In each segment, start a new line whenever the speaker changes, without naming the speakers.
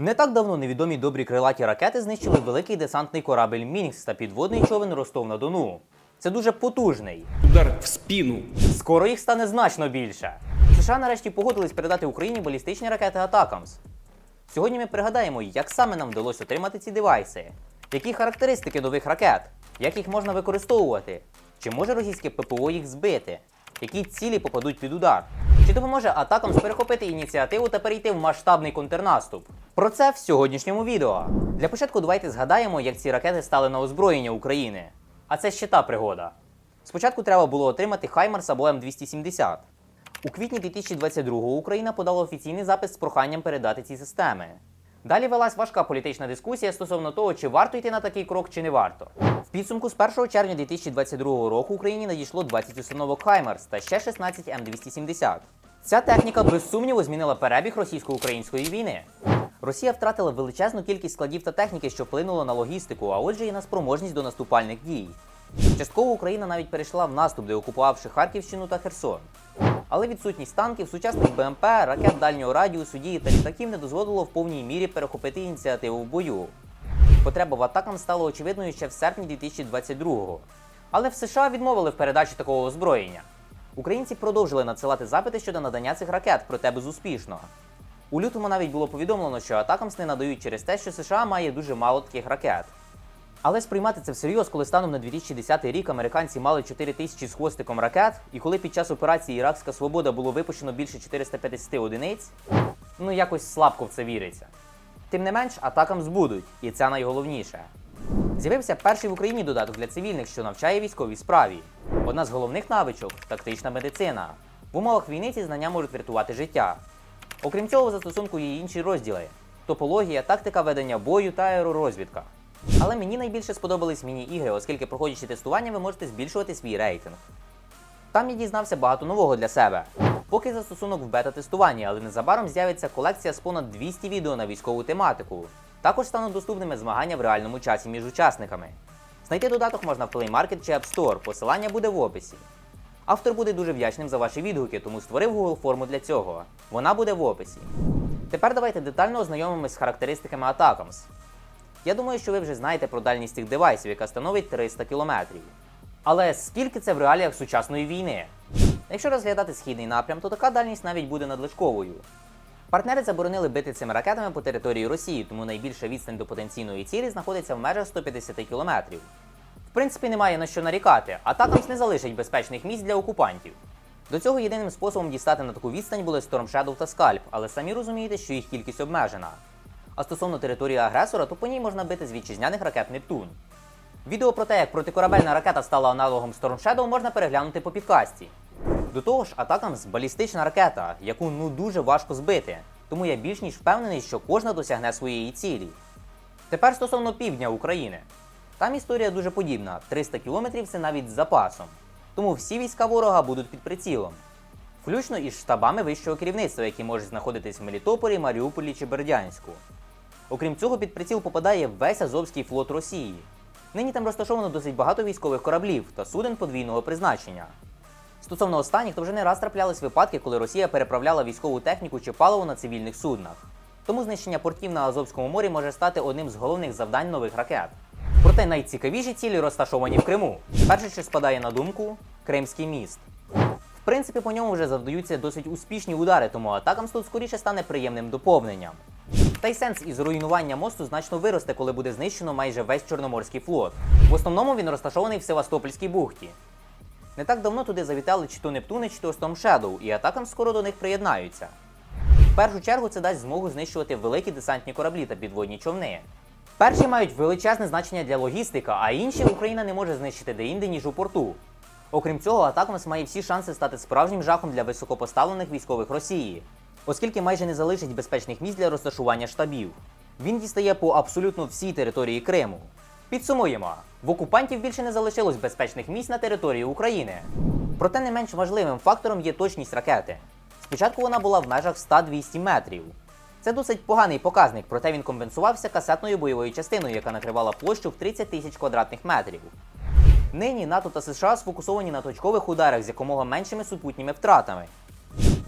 Не так давно невідомі добрі крилаті ракети знищили великий десантний корабель Мінікс та підводний човен Ростов-на-Дону. Це дуже потужний.
Удар в спину.
Скоро їх стане значно більше. США нарешті погодились передати Україні балістичні ракети Атакамс. Сьогодні ми пригадаємо, як саме нам вдалося отримати ці девайси, які характеристики нових ракет, як їх можна використовувати, чи може російське ППО їх збити, які цілі попадуть під удар, чи допоможе Атакамс перехопити ініціативу та перейти в масштабний контрнаступ. Про це в сьогоднішньому відео. Для початку давайте згадаємо, як ці ракети стали на озброєння України. А це ще та пригода. Спочатку треба було отримати Хаймарс або М270. У квітні 2022-го Україна подала офіційний запис з проханням передати ці системи. Далі велась важка політична дискусія стосовно того, чи варто йти на такий крок, чи не варто. В підсумку з 1 червня 2022 року Україні надійшло 20 установок Хаймарс та ще 16 М270. Ця техніка без сумніву змінила перебіг російсько-української війни. Росія втратила величезну кількість складів та техніки, що вплинуло на логістику, а отже і на спроможність до наступальних дій. Частково Україна навіть перейшла в наступ, деокупувавши Харківщину та Херсон. Але відсутність танків, сучасних БМП, ракет дальнього радіусу дії та літаків не дозволило в повній мірі перехопити ініціативу в бою. Потреба в атакам стала очевидною ще в серпні 2022-го. Але в США відмовили в передачі такого озброєння. Українці продовжили надсилати запити щодо надання цих ракет, проте безуспішно. У лютому навіть було повідомлено, що атакамс не надають через те, що США має дуже мало таких ракет. Але сприймати це всерйоз, коли станом на 2010 рік американці мали 4 тисячі з хвостиком ракет, і коли під час операції Іракська Свобода було випущено більше 450 одиниць, ну якось слабко в це віриться. Тим не менш, атакам збудуть, і це найголовніше. З'явився перший в Україні додаток для цивільних, що навчає військовій справі. Одна з головних навичок тактична медицина. В умовах війни ці знання можуть врятувати життя. Окрім цього, застосунку є інші розділи: топологія, тактика ведення бою та аеророзвідка. Але мені найбільше сподобались міні-ігри, оскільки, проходячи тестування, ви можете збільшувати свій рейтинг. Там я дізнався багато нового для себе. Поки застосунок в бета-тестуванні, але незабаром з'явиться колекція з понад 200 відео на військову тематику. Також стануть доступними змагання в реальному часі між учасниками. Знайти додаток можна в Play Market чи App Store, посилання буде в описі. Автор буде дуже вдячним за ваші відгуки, тому створив Google форму для цього. Вона буде в описі. Тепер давайте детально ознайомимось з характеристиками Атакамс. Я думаю, що ви вже знаєте про дальність цих девайсів, яка становить 300 км. Але скільки це в реаліях сучасної війни? Якщо розглядати східний напрям, то така дальність навіть буде надлишковою. Партнери заборонили бити цими ракетами по території Росії, тому найбільша відстань до потенційної цілі знаходиться в межах 150 км. В принципі, немає на що нарікати, а Татамс не залишить безпечних місць для окупантів. До цього єдиним способом дістати на таку відстань були Storm Shadow та Scalp, але самі розумієте, що їх кількість обмежена. А стосовно території агресора, то по ній можна бити з вітчизняних ракет Нептун. Відео про те, як протикорабельна ракета стала аналогом Storm Shadow, можна переглянути по підкасті. До того ж, Атакамс балістична ракета, яку ну дуже важко збити, тому я більш ніж впевнений, що кожна досягне своєї цілі. Тепер стосовно півдня України. Там історія дуже подібна: 300 кілометрів це навіть з запасом. Тому всі війська ворога будуть під прицілом. Включно із штабами вищого керівництва, які можуть знаходитись в Мелітополі, Маріуполі чи Бердянську. Окрім цього, під приціл попадає весь Азовський флот Росії. Нині там розташовано досить багато військових кораблів та суден подвійного призначення. Стосовно останніх, то вже не раз траплялись випадки, коли Росія переправляла військову техніку чи паливо на цивільних суднах. Тому знищення портів на Азовському морі може стати одним з головних завдань нових ракет. Проте найцікавіші цілі розташовані в Криму. Перше, що спадає на думку Кримський міст. В принципі, по ньому вже завдаються досить успішні удари, тому атакам тут скоріше стане приємним доповненням. Та й сенс із руйнування мосту значно виросте, коли буде знищено майже весь Чорноморський флот. В основному він розташований в Севастопольській бухті. Не так давно туди завітали чи то Нептуни, чи то Storm Shadow, і атакам скоро до них приєднаються. В першу чергу це дасть змогу знищувати великі десантні кораблі та підводні човни. Перші мають величезне значення для логістика, а інші Україна не може знищити деінде, ніж у порту. Окрім цього, Атакамс має всі шанси стати справжнім жахом для високопоставлених військових Росії, оскільки майже не залишить безпечних місць для розташування штабів. Він дістає по абсолютно всій території Криму. Підсумуємо, в окупантів більше не залишилось безпечних місць на території України. Проте не менш важливим фактором є точність ракети. Спочатку вона була в межах 100-200 метрів. Це досить поганий показник, проте він компенсувався касетною бойовою частиною, яка накривала площу в 30 тисяч квадратних метрів. Нині НАТО та США сфокусовані на точкових ударах з якомога меншими супутніми втратами.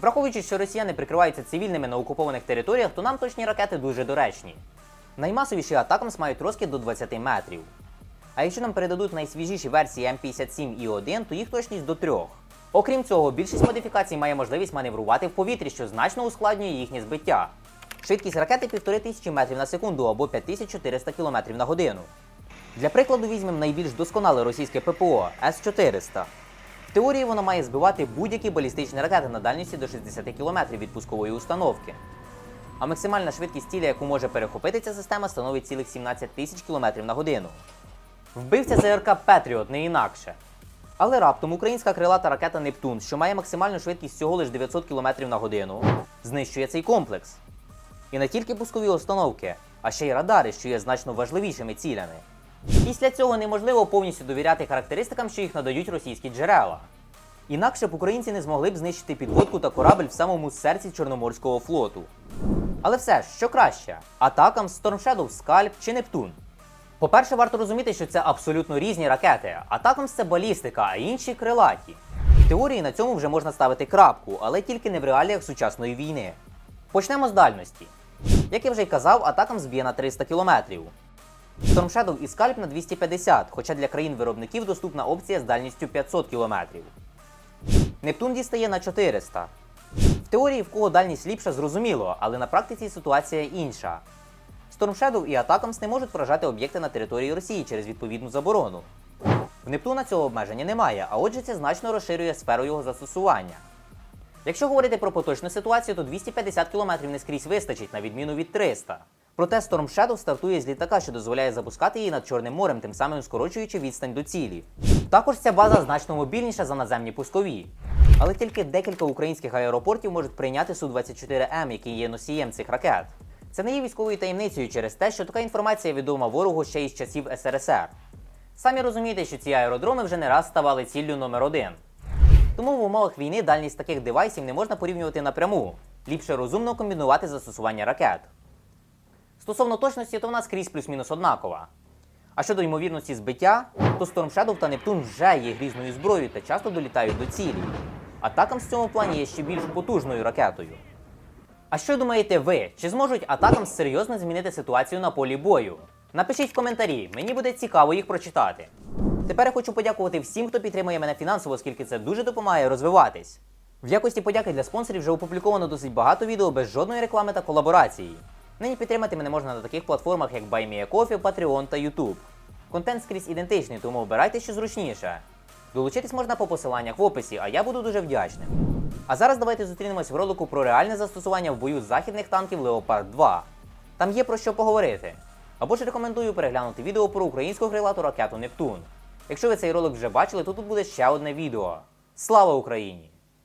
Враховуючи, що росіяни прикриваються цивільними на окупованих територіях, то нам точні ракети дуже доречні. Наймасовіші атакамс мають розкид до 20 метрів. А якщо нам передадуть найсвіжіші версії М57 і 1, то їх точність до 3. Окрім цього, більшість модифікацій має можливість маневрувати в повітрі, що значно ускладнює їхнє збиття. Швидкість ракети 1500 метрів на секунду або 5400 км на годину. Для прикладу візьмемо найбільш досконале російське ППО С-400. Теорії воно має збивати будь-які балістичні ракети на дальності до 60 км від пускової установки. А максимальна швидкість цілі, яку може перехопити ця система, становить цілих 17 тисяч км на годину. Вбивця ЗРК Петріот не інакше. Але раптом українська крилата ракета Нептун, що має максимальну швидкість всього лише 900 км на годину, знищує цей комплекс. І не тільки пускові установки, а ще й радари, що є значно важливішими цілями. Після цього неможливо повністю довіряти характеристикам, що їх надають російські джерела. Інакше б українці не змогли б знищити підводку та корабель в самому серці Чорноморського флоту. Але все що краще? Атакам Storm Shadow, Скальп чи Нептун? По-перше, варто розуміти, що це абсолютно різні ракети. Атакам це балістика, а інші крилаті. В теорії на цьому вже можна ставити крапку, але тільки не в реаліях сучасної війни. Почнемо з дальності. Як я вже й казав, атакам зб'є на 300 км. Storm і Scalp на 250, хоча для країн-виробників доступна опція з дальністю 500 км. Нептун дістає на 400. В теорії в кого дальність ліпша, зрозуміло, але на практиці ситуація інша. Storm і Атакамс не можуть вражати об'єкти на території Росії через відповідну заборону. В Нептуна цього обмеження немає, а отже це значно розширює сферу його застосування. Якщо говорити про поточну ситуацію, то 250 км не скрізь вистачить, на відміну від 300. Проте Storm Shadow стартує з літака, що дозволяє запускати її над Чорним морем, тим самим скорочуючи відстань до цілі. Також ця база значно мобільніша за наземні пускові. Але тільки декілька українських аеропортів можуть прийняти Су-24М, який є носієм цих ракет. Це не є військовою таємницею через те, що така інформація відома ворогу ще із часів СРСР. Самі розумієте, що ці аеродроми вже не раз ставали ціллю номер один. Тому в умовах війни дальність таких девайсів не можна порівнювати напряму. Ліпше розумно комбінувати застосування ракет. Стосовно точності, то вона скрізь плюс-мінус однакова. А щодо ймовірності збиття, то Storm Shadow та Нептун вже є грізною зброєю та часто долітають до цілі. Атакам в цьому плані є ще більш потужною ракетою. А що думаєте ви? Чи зможуть атакам серйозно змінити ситуацію на полі бою? Напишіть в коментарі, мені буде цікаво їх прочитати. Тепер я хочу подякувати всім, хто підтримує мене фінансово, оскільки це дуже допомагає розвиватись. В якості подяки для спонсорів вже опубліковано досить багато відео без жодної реклами та колаборації. Нині підтримати мене можна на таких платформах, як BuyMeACoffee, Patreon та YouTube. Контент скрізь ідентичний, тому обирайте що зручніше. Долучитись можна по посиланнях в описі, а я буду дуже вдячним. А зараз давайте зустрінемось в ролику про реальне застосування в бою західних танків Leopard 2. Там є про що поговорити. Або ж рекомендую переглянути відео про українську крилату ракету Нептун. Якщо ви цей ролик вже бачили, то тут буде ще одне відео. Слава Україні!